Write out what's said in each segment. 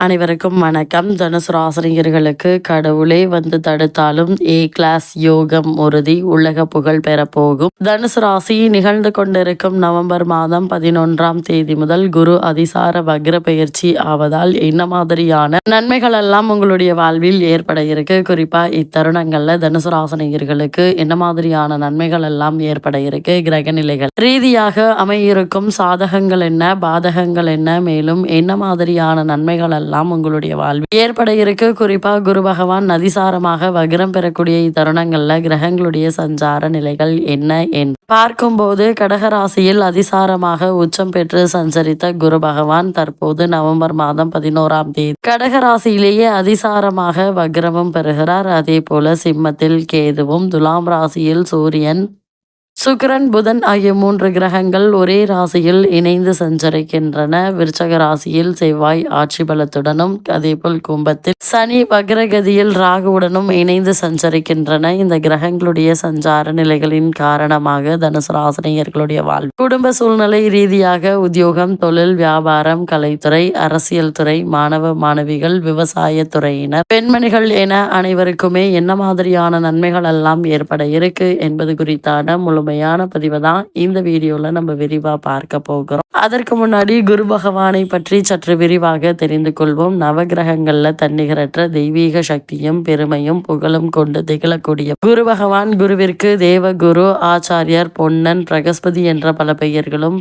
அனைவருக்கும் வணக்கம். தனுசு ஆசிரியர்களுக்கு கடவுளே வந்து தடுத்தாலும் ஏ கிளாஸ் யோகம் உறுதி உலக புகழ் பெறப்போகும். தனுசு ராசி நிகழ்ந்து கொண்டிருக்கும் நவம்பர் மாதம் பதினொன்றாம் தேதி முதல் குரு அதிசார வக்ர பயிற்சி ஆவதால் என்ன மாதிரியான நன்மைகள் எல்லாம் உங்களுடைய வாழ்வில் ஏற்பட இருக்கு? குறிப்பா இத்தருணங்கள்ல தனுசு ராசினியர்களுக்கு என்ன மாதிரியான நன்மைகள் எல்லாம் ஏற்பட இருக்கு? கிரக நிலைகள் ரீதியாக அமையிருக்கும் சாதகங்கள் என்ன? பாதகங்கள் என்ன? மேலும் என்ன மாதிரியான நன்மைகள் எல்லாம் எல்லாம் உங்களுடைய வாழ்வில் ஏற்பட இருக்கு. குறிப்பா குரு பகவான் நதிசாரமாக வக்ரம் பெறக்கூடிய இத்தருணங்கள்ல கிரகங்களுடைய சஞ்சார நிலைகள் என்ன என்று பார்க்கும்போது கடகராசியில் அதிசாரமாக உச்சம் பெற்று சஞ்சரித்த குரு பகவான் தற்போது நவம்பர் மாதம் பதினோராம் தேதி. கடகராசியிலேயே அதிசாரமாக வக்ரமும் பெறுகிறார். அதே போல சிம்மத்தில் கேதுவும் துலாம் ராசியில் சூரியன் சுக்கரன் புதன் ஆகிய மூன்று கிரகங்கள் ஒரே ராசியில் இணைந்து சஞ்சரிக்கின்றன. விருச்சக ராசியில் செவ்வாய் ஆட்சி பலத்துடனும் அதேபோல் கும்பத்தில் சனி வக்ரகதியில் ராகுவுடனும் இணைந்து சஞ்சரிக்கின்றன. இந்த கிரகங்களுடைய சஞ்சார நிலைகளின் காரணமாக தனுசு ராசினியர்களுடைய வாழ்வு. குடும்ப சூழ்நிலை ரீதியாக உத்தியோகம் தொழில் வியாபாரம் கலைத்துறை அரசியல் துறை மாணவ மாணவிகள் விவசாய துறையினர் பெண்மணிகள் என அனைவருக்குமே என்ன மாதிரியான நன்மைகள் எல்லாம் ஏற்பட இருக்கு என்பது குறித்தான முழுமை அருமையான பதிவை தான் இந்த வீடியோவில் நம்ம விரிவாக பார்க்க போகிறோம். அதற்கு முன்னாடி குரு பகவானை பற்றி சற்று விரிவாக தெரிந்து கொள்வோம். நவகிரகங்கள்ல தன்னிகரற்ற தெய்வீக சக்தியும் பெருமையும் புகழும் கொண்டு திகழக்கூடிய குரு பகவான் குருவிற்கு தேவகுரு ஆச்சாரியர் பொன்னன் பிரகஸ்பதி என்ற பல பெயர்களும்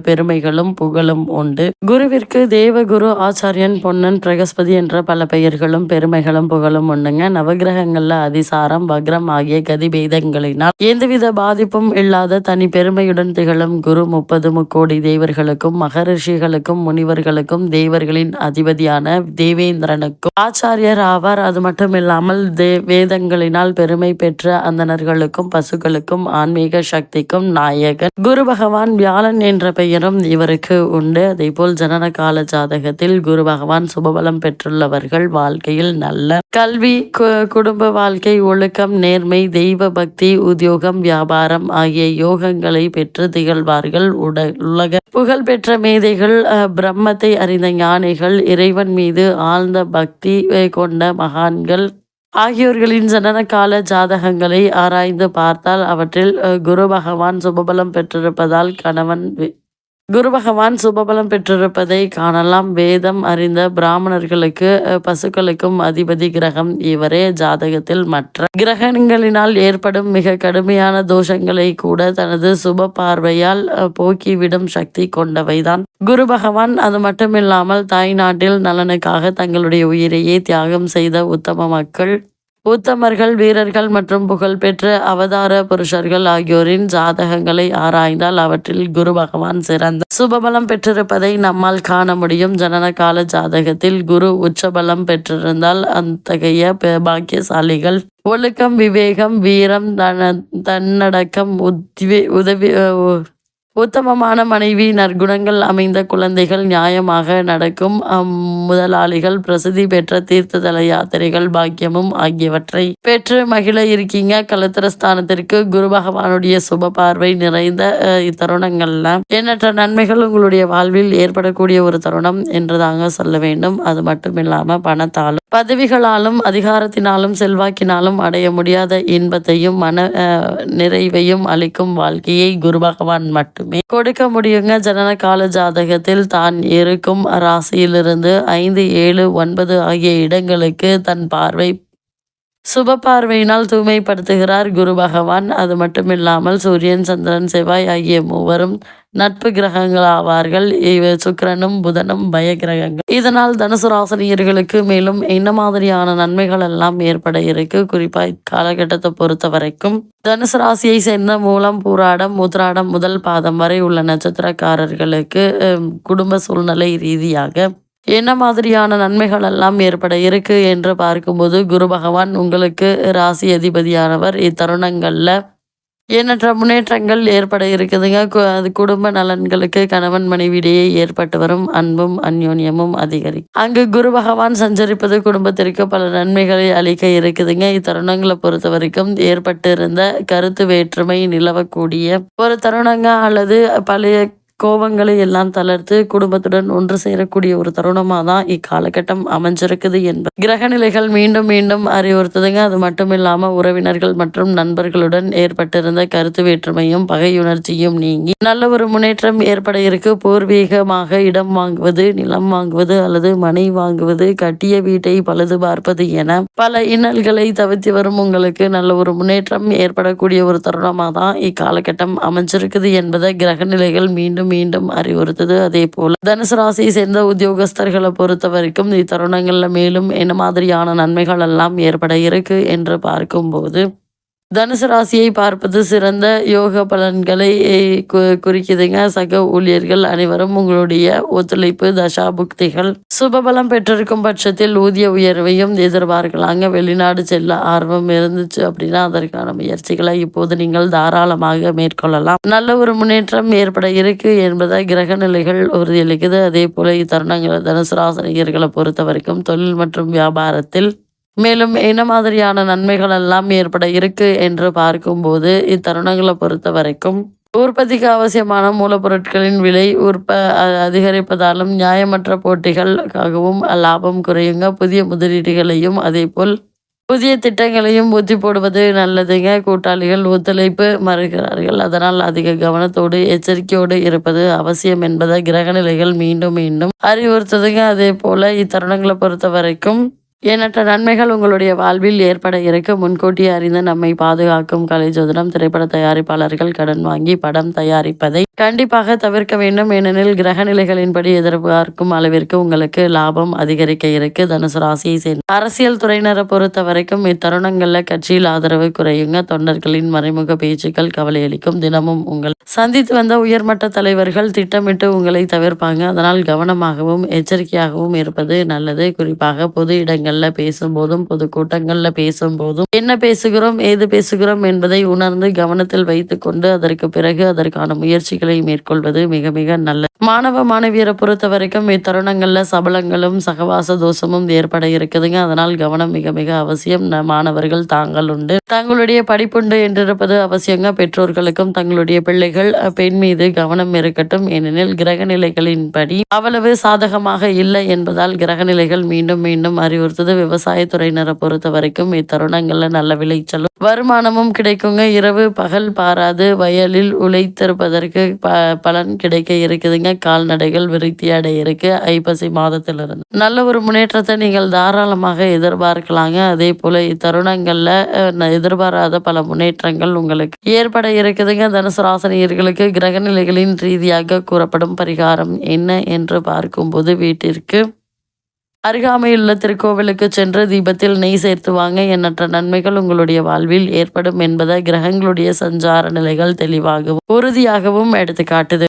பெருமைகளும் புகழும் உண்டு. குருவிற்கு தேவகுரு ஆச்சாரியன் பொன்னன் பிரகஸ்பதி என்ற பல பெயர்களும் பெருமைகளும் புகழும் உண்டுங்க. நவகிரகங்கள்ல அதிசாரம் வக்ரம் ஆகிய கதி பேதங்களினால் எந்தவித பாதிப்பும் இல்லாத தனி பெருமையுடன் திகழும் குரு முப்பது முக்கோடி தேவர்களுக்கும் மகரிஷிகளுக்கும் முனிவர்களுக்கும் தேவர்களின் அதிபதியான தேவேந்திரனுக்கும் ஆச்சாரியர் ஆவார். அது மட்டும் இல்லாமல் தே வேதங்களினால் பெருமை பெற்ற அந்தனர்களுக்கும் பசுக்களுக்கும் ஆன்மீக சக்திக்கும் நாயகன். குரு பகவான் வியாழன் என்ற பெயரும் இவருக்கு உண்டு. அதேபோல் ஜனன கால ஜாதகத்தில் குரு பகவான் சுபபலம் பெற்றுள்ளவர்கள் வாழ்க்கையில் நல்ல கல்வி குடும்ப வாழ்க்கை ஒழுக்கம் நேர்மை தெய்வ பக்தி உத்தியோகம் வியாபாரம் ஆகிய யோகங்களை பெற்று திகழ்வார்கள். உலக புகழ்பெற்ற மேதைகள் பிரம்மத்தை அறிந்த ஞானிகள் இறைவன் மீது ஆழ்ந்த பக்தி கொண்ட மகான்கள் ஆகியோர்களின் ஜனன கால ஜாதகங்களை ஆராய்ந்து பார்த்தால் அவற்றில் குரு பகவான் சுபபலம் பெற்றிருப்பதால் கணவன் குரு பகவான் சுபபலம் பெற்றிருப்பதை காணலாம். வேதம் அறிந்த பிராமணர்களுக்கு பசுக்களுக்கும் அதிபதி கிரகம். இவரே ஜாதகத்தில் மற்ற கிரகங்களினால் ஏற்படும் மிக கடுமையான தோஷங்களை கூட தனது சுப பார்வையால் போக்கிவிடும் சக்தி கொண்டவைதான். குரு பகவான் அது மட்டுமில்லாமல் தாய் நாட்டில் நலனுக்காக தங்களுடைய உயிரையே தியாகம் செய்த உத்தம மக்கள் உத்தமர்கள் வீரர்கள் மற்றும் புகழ்பெற்ற அவதார புருஷர்கள் ஆகியோரின் ஜாதகங்களை ஆராய்ந்தால் அவற்றில் குரு பகவான் சிறந்த சுபபலம் பெற்றிருப்பதை நம்மால் காண முடியும். ஜனன கால ஜாதகத்தில் குரு உச்சபலம் பெற்றிருந்தால் அத்தகைய பாக்கியசாலிகள் ஒழுக்கம் விவேகம் வீரம் தன தன்னடக்கம் உதவி உதவி உத்தமமான மனைவி நற்குணங்கள் அமைந்த குழந்தைகள் நியாயமாக நடக்கும். முதலாளிகள் பிரசித்தி பெற்ற தீர்த்ததல யாத்திரைகள் பாக்கியமும் ஆகியவற்றை பெற்று மகிழ இருக்கீங்க. கலத்திரஸ்தானத்திற்கு குரு பகவானுடைய சுப பார்வை நிறைந்த இத்தருணங்கள்ல எண்ணற்ற நன்மைகள் உங்களுடைய வாழ்வில் ஏற்படக்கூடிய ஒரு தருணம் என்றுதாங்க சொல்ல வேண்டும். அது மட்டும் இல்லாம பணத்தாலும் பதவிகளாலும் அதிகாரத்தினாலும் செல்வாக்கினாலும் அடைய முடியாத இன்பத்தையும் மன நிறைவையும் அளிக்கும் வாழ்க்கையை குரு பகவான் மட்டும் கொடுக்க முடியுங்க. ஜனன கால ஜாதகத்தில் தான் இருக்கும். ராசியிலிருந்து ஐந்து ஏழு ஒன்பது ஆகிய இடங்களுக்கு தன் பார்வை சுப பார்வையினால் தூய்மைப்படுத்துகிறார் குரு பகவான். அது மட்டுமில்லாமல் சூரியன் சந்திரன் செவ்வாய் ஆகிய மூவரும் நட்பு கிரகங்கள் ஆவார்கள். இவ சுக்கரனும் புதனும் பய கிரகங்கள். இதனால் தனுசு ராசினியர்களுக்கு மேலும் என்ன மாதிரியான நன்மைகள் எல்லாம் ஏற்பட இருக்கு? குறிப்பா இக்காலகட்டத்தை பொறுத்த வரைக்கும் தனுசு ராசியை சேர்ந்த மூலம் பூராடம் முத்ராடம் முதல் பாதம் வரை உள்ள நட்சத்திரக்காரர்களுக்கு குடும்ப சூழ்நிலை ரீதியாக என்ன மாதிரியான நன்மைகள் எல்லாம் ஏற்பட இருக்கு என்று பார்க்கும்போது குரு பகவான் உங்களுக்கு ராசி அதிபதியானவர். இத்தருணங்களில் எண்ணற்ற முன்னேற்றங்கள் ஏற்பட இருக்குதுங்க. அது குடும்ப நலன்களுக்கு கணவன் மனைவியிடையே ஏற்பட்டு வரும் அன்பும் அந்யோன்யமும் அதிகரி. அங்கு குரு பகவான் சஞ்சரிப்பது குடும்பத்திற்கு பல நன்மைகளை அளிக்க இருக்குதுங்க. இத்தருணங்களை பொறுத்த வரைக்கும் ஏற்பட்டு இருந்த கருத்து வேற்றுமை நிலவக்கூடிய ஒரு தருணங்க அல்லது பழைய கோபங்களை எல்லாம் தளர்த்து குடும்பத்துடன் ஒன்று சேரக்கூடிய ஒரு தருணமாக தான் இக்காலகட்டம் அமைஞ்சிருக்குது என்பது. கிரக நிலைகள் மீண்டும் மீண்டும் அறிவுறுத்துதுங்க. அது மட்டும் இல்லாமல் உறவினர்கள் மற்றும் நண்பர்களுடன் ஏற்பட்டிருந்த கருத்து வேற்றுமையும் பகையுணர்ச்சியும் நீங்கி நல்ல ஒரு முன்னேற்றம் ஏற்பட இருக்கு. பூர்வீகமாக இடம் வாங்குவது நிலம் வாங்குவது அல்லது மனை வாங்குவது கட்டிய வீட்டை பழுது பார்ப்பது என பல இன்னல்களை தவிர்த்து வரும் உங்களுக்கு நல்ல ஒரு முன்னேற்றம் ஏற்படக்கூடிய ஒரு தருணமாக தான் இக்காலகட்டம் அமைஞ்சிருக்குது என்பதை கிரக நிலைகள் மீண்டும் மீண்டும் அறிவுறுத்துது. அதே போல தனுசு ராசியை சேர்ந்த உத்தியோகஸ்தர்களை பொறுத்த வரைக்கும் இத்தருணங்கள்ல மேலும் என்ன மாதிரியான நன்மைகள் எல்லாம் ஏற்பட இருக்கு என்று பார்க்கும்போது தனுசு ராசியை பார்ப்பது சிறந்த யோக பலன்களை கு- குறிக்குதுங்க. சக ஊழியர்கள் அனைவரும் உங்களுடைய ஒத்துழைப்பு தசா புக்திகள் சுபபலம் பெற்றிருக்கும் பட்சத்தில் ஊதிய உயர்வையும் எதிர்பார்க்கலாங்க. வெளிநாடு செல்ல ஆர்வம் இருந்துச்சு அப்படின்னா அதற்கான முயற்சிகளை இப்போது நீங்கள் தாராளமாக மேற்கொள்ளலாம். நல்ல ஒரு முன்னேற்றம் ஏற்பட இருக்கு என்பதை கிரக நிலைகள் உறுதியளிக்குது. அதே போல இத்தருணங்கள் தனுசு ராசினியர்களை பொறுத்த வரைக்கும் தொழில் மற்றும் வியாபாரத்தில் மேலும் என்ன மாதிரியான நன்மைகள் எல்லாம் ஏற்பட இருக்கு என்று பார்க்கும்போது இத்தருணங்களை பொறுத்த வரைக்கும் உற்பத்திக்கு அவசியமான மூலப்பொருட்களின் விலை உற்ப அதிகரிப்பதாலும் நியாயமற்ற போட்டிகளுக்காகவும் லாபம் குறையுங்க. புதிய முதலீடுகளையும் அதேபோல் புதிய திட்டங்களையும் ஊத்தி போடுவது நல்லதுங்க. கூட்டாளிகள் ஒத்துழைப்பு மறுக்கிறார்கள். அதனால் அதிக கவனத்தோடு எச்சரிக்கையோடு இருப்பது அவசியம் என்பதை கிரகநிலைகள் மீண்டும் மீண்டும் அறிவுறுத்துதுங்க. அதே போல இத்தருணங்களை பொறுத்த வரைக்கும் எண்ணற்ற நன்மைகள் உங்களுடைய வாழ்வில் ஏற்பட இருக்க முன்கூட்டியே அறிந்து நம்மை பாதுகாக்கும் கலைஜோதிடம் திரைப்பட தயாரிப்பாளர்கள் கடன் வாங்கி படம் தயாரிப்பதை கண்டிப்பாக தவிர்க்க வேண்டும். ஏனெனில் கிரகநிலைகளின்படி எதிர்பார்க்கும் அளவிற்கு உங்களுக்கு லாபம் அதிகரிக்க இருக்கு. தனுசு ராசியை சேர்ந்த அரசியல் துறையினரை பொறுத்த வரைக்கும் இத்தருணங்களில் கட்சியில் ஆதரவு குறையுங்க. தொண்டர்களின் மறைமுக பேச்சுக்கள் கவலையளிக்கும் தினமும் உங்கள் சந்தித்து வந்த உயர்மட்ட தலைவர்கள் திட்டமிட்டு உங்களை தவிர்ப்பாங்க. அதனால் கவனமாகவும் எச்சரிக்கையாகவும் இருப்பது நல்லது. குறிப்பாக பொது இடங்கள் கூட்டங்களில் பேசும்போதும் பொது கூட்டங்களில் பேசும்போதும் என்ன பேசுகிறோம் ஏது பேசுகிறோம் என்பதை உணர்ந்து கவனத்தில் வைத்துக்கொண்டு அதற்கு பிறகு அதற்கான முயற்சிகளை மேற்கொள்வது மிக மிக நல்லது மாணவ மாணவியரை பொறுத்த வரைக்கும் இத்தருணங்கள்ல சபலங்களும் சகவாச தோஷமும் ஏற்பட இருக்குதுங்க. அதனால் கவனம் மிக மிக அவசியம். மாணவர்கள் தாங்கள் உண்டு. தங்களுடைய படிப்புண்டு என்றிருப்பது அவசியங்க. பெற்றோர்களுக்கும் தங்களுடைய பிள்ளைகள் அஹ், பெண் மீது கவனம் இருக்கட்டும். ஏனெனில் கிரக நிலைகளின்படி அவ்வளவு சாதகமாக இல்லை என்பதால் கிரக நிலைகள் மீண்டும் மீண்டும் அறிவுறுத்தது விவசாயத்துறையினரை பொறுத்த வரைக்கும் இத்தருணங்களில் நல்ல விளைச்சலும் வருமானமும் கிடைக்குங்க. இரவு பகல் பாராது வயலில் உழைத்திருப்பதற்கு ப பலன் கிடைக்க இருக்குதுங்க. கால்நடைகள் விருத்தி அடைய இருக்கு. ஐப்பசி மாதத்திலிருந்து. நல்ல ஒரு முன்னேற்றத்தை நீங்கள் தாராளமாக எதிர்பார்க்கலாங்க. அதே போல இத்தருணங்களில் எதிர்பாராத பல முன்னேற்றங்கள் உங்களுக்கு ஏற்பட இருக்குதுங்க. தனுசு ராசினியர்களுக்கு கிரகநிலைகளின் ரீதியாக கூறப்படும் பரிகாரம் என்ன என்று பார்க்கும்போது வீட்டிற்கு அருகாமையுள்ள திருக்கோவிலுக்கு சென்று தீபத்தில் நெய் சேர்த்து வாங்க. எண்ணற்ற நன்மைகள் உங்களுடைய வாழ்வில் ஏற்படும் என்பதை கிரகங்களுடைய சஞ்சார நிலைகள் தெளிவாகவும் உறுதியாகவும் எடுத்து காட்டுது